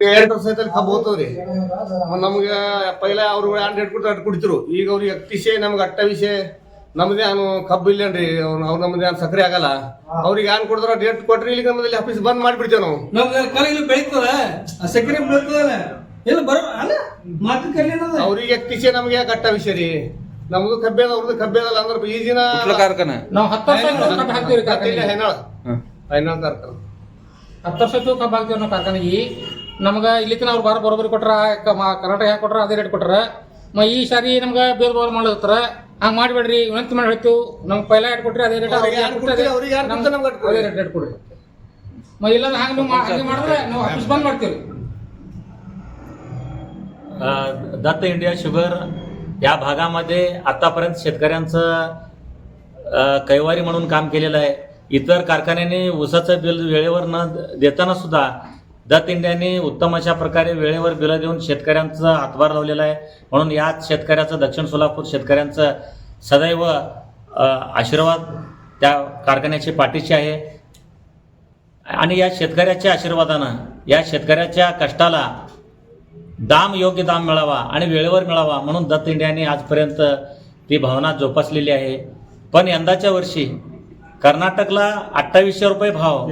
ಎರಡು ವರ್ಷ ಆಯ್ತಲ್ಲಿ ಕಬ್ಬು ರೀ ನಮ್ಗೆ ಪೈಲ ಅವ್ರು ಎರಡು ಎರಡು ಕೊಡ್ತಾರೆ ಅಟ್ ಕುಡಿತರು. ಈಗ ಅವ್ರಿಗೆ ಅಟ್ಟಿಷೆ ನಮ್ಗೆ ಅಟ್ಟ ವಿಷಯ ನಮ್ದೇ ಅನು ಕಬ್ಬು ಇಲ್ಲೇನ್ರಿ ಅವ್ರು ಅವ್ರು ನಮ್ದೇ ಅವ್ನು ಸಕ್ರೆ ಆಗಲ್ಲ. ಅವ್ರಿಗೆ ಏನ್ ಕೊಡ್ತಾರ ಡೇಟ್ ಕೊಟ್ರಿ ಇಲ್ಲಿ ನಮ್ಮಲ್ಲಿ ಆಫೀಸ್ ಬಂದ್ ಮಾಡ್ಬಿಡ್ತೇವೆ ನಾವು. ನಮ್ಗೆ ಬೆಳಿತದ. ಸಕ್ರೆ ಅವ್ರಿಗೆ ಅಟ್ಟಿಷೆ ನಮ್ಗೆ ಅಟ್ಟ ವಿಷಯ ರೀ? ನಮ್ದು ಕಬ್ಬೇದ ಅವ್ರದ್ದು ಕಬ್ಬೇದಲ್ಲ ಅಂದ್ರೆ ಈ ದಿನ ಕಾರ್ಖಾನೆ. ನಾವು ಹತ್ತು ವರ್ಷ ಹಾಕ್ತೀವಿ ಕಾರ್ಖಾನೆ. ಹತ್ತು ವರ್ಷ ತೂಕ ಹಾಕ್ತೀವಿ ನಾವು ಕಾರ್ಖಾನೆಗೆ. ನಮ್ಗೆ ಇಲ್ಲಿ ತನಕ ಅವ್ರು ಬಾರ ಬರೋಬ್ಬರಿ ಕೊಟ್ರ ಕ- ಮ- ಕರ್ನಾಟಕ ಯಾಕೆ ಕೊಟ್ರ ಅದೇ ರೇಟ್ ಕೊಟ್ರ ಮ ಈ ಸಾರಿ ನಮ್ಗೆ ಬೇರೆ ಬೇರೆ ಮಾಡ್ಲತ್ತಾರ ಹಂಗೆ ಮಾಡಿಬೇಡ್ರಿ ವಿನಂತಿ ಮಾಡಿ ಹೇಳ್ತೀವಿ ನಮ್ಗೆ ಪೈಲ ರೇಟ್ ಕೊಟ್ರಿ ಅದೇ ರೇಟ್ ಅವ್ರಿಗೆ ಯಾರ್ ಕೊಡ್ತೀರಿ, ಅವ್ರಿಗೆ ಯಾರ್ ಕೊಡ್ತಾರೆ ನಮ್ಗೆ ಅಟ್ ಕೊಡ್ರಿ. ಅದೇ ರೇಟ್ ರೇಟ್ ಕೊಡ್ರಿ ಮ ಇಲ್ಲ ಹಂಗೆ ನೀವು ಮಾ- ಹಂಗೆ ಮಾಡಿದ್ರೆ ನಾವು ಆಫೀಸ್ ಬಂದ್ ಮಾಡ್ತೀವಿ अ, दत्त इंडिया शुगर या भागामध्ये आतापर्यंत शेतकऱ्यांचं अ, कैवारी म्हणून काम केलेलं आहे इतर कारखान्यांनी ऊसाचं बिल वेळेवर न देताना सुद्धा दत्त इंडियाने उत्तम अशा प्रकारे वेळेवर बिलं देऊन शेतकऱ्यांचा हातभार लावलेला आहे. म्हणून याच शेतकऱ्याचं दक्षिण सोलापूर शेतकऱ्यांचं सदैव आशीर्वाद त्या कारखान्याची पाठीशी आहे. आणि या शेतकऱ्याच्या आशीर्वादानं या शेतकऱ्याच्या कष्टाला दाम योग्य दाम मिळावा आणि वेळेवर मिळावा म्हणून दत्त इंडियाने आजपर्यंत ती भावना जोपासलेली आहे. पण यंदाच्या वर्षी कर्नाटकला अठ्ठावीसशे रुपये भाव.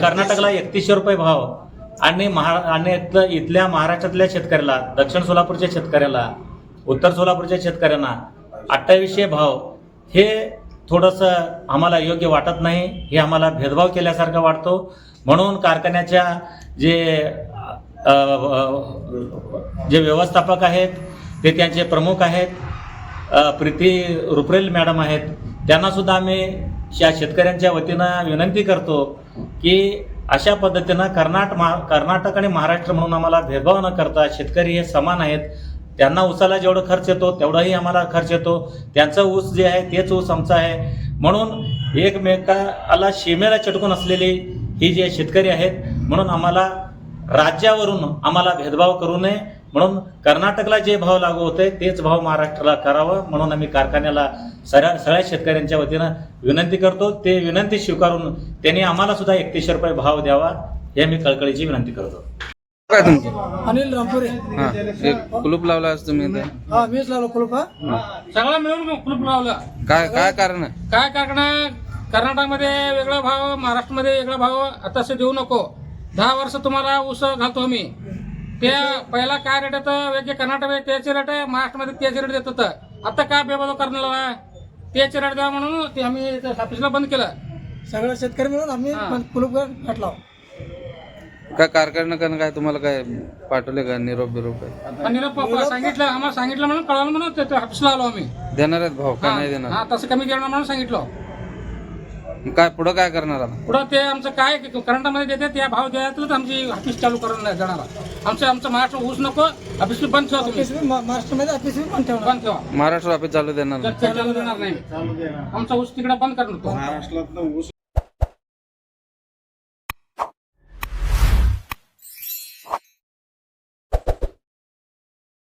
कर्नाटकला एकतीसशे रुपये भाव. आणि महा आणि इथलं- इथल्या महाराष्ट्रातल्या शेतकऱ्याला दक्षिण सोलापूरच्या शेतकऱ्याला उत्तर सोलापूरच्या शेतकऱ्यांना अठ्ठावीसशे भाव. हे थोडंसं आम्हाला योग्य वाटत नाही. हे आम्हाला भेदभाव केल्यासारखं वाटतो. म्हणून कारखान्याच्या जे जे व्यवस्थापक आहेत ते त्यांचे प्रमुख आहेत. प्रीती रुप्रेल मॅडम आहेत. त्यांना सुद्धा आम्ही या शेतकऱ्यांच्या वतीनं विनंती करतो की अशा पद्धतीनं कर्नाट महा कर्नाटक आणि महाराष्ट्र म्हणून आम्हाला भेदभाव न करता शेतकरी हे समान आहेत. त्यांना ऊसाला जेवढं खर्च येतो तेवढाही आम्हाला खर्च येतो. त्यांचं ऊस जे आहे तेच ऊस आमचं आहे. म्हणून एकमेकाला शिमेला चटकून असलेली ही जे शेतकरी आहेत म्हणून आम्हाला राज्यावरून आम्हाला भेदभाव करू नये. म्हणून कर्नाटकला जे भाव लागू होते तेच भाव महाराष्ट्राला करावं म्हणून आम्ही कारखान्याला सगळ्या सगळ्या शेतकऱ्यांच्या वतीनं विनंती करतो. ते विनंती स्वीकारून त्यांनी आम्हाला सुद्धा एकतीसशे रुपये भाव द्यावा हे मी कळकळीची विनंती करतो. काय तुमचं? अनिल रामपुरे. हा एक कुलूप लावला आज तुम्ही इथे? हा मीच लावलो कुलूप हा. सगळं मिळून कुलूप लावलं. काय काय कारण? आहे काय कारखाना कर्नाटकमध्ये वेगळा भाव महाराष्ट्रामध्ये वेगळा भाव आता असं देऊ नको. दहा वर्ष तुम्हाला ऊस घालतो आम्ही. त्या पहिला काय रेट येतं? वेगळे कर्नाटकमध्ये त्याचे रेट आहे महाराष्ट्रामध्ये त्याचे रेट देत होतं. आता काय बेबदल करण्याला त्याचे रेट द्या म्हणून ते आम्ही ऑफिसला बंद केलं. सगळं शेतकरी मिळून आम्ही हा. कुलूप घातला काय कारखान्याकडनं काय तुम्हाला काय पाठवले का? निरोप बिरोप काय? निरोप सांगितलं आम्हाला सांगितलं म्हणून कळलं म्हणून ते ऑफिसला आलो आम्ही. देणार आहेत भाव का नाही हा देणार? हा, तसं कमी देणार म्हणून सांगितलं. काय पुढं काय करणार आता? पुढं ते आमचं काय करंटामध्ये देते त्या भाव द्यायचं आमची ऑफिस चालू करणार जाणार. आमचं आमचं महाराष्ट्र ऊस नको ऑफिस बंद ठेवा तुम्ही. महाराष्ट्रामध्ये ऑफिस पण ठेवणार. बंद ठेवा. महाराष्ट्र ऑफिस चालू देणार नाही. चालू देणार नाही. आमचा ऊस तिकडे बंद करणार तो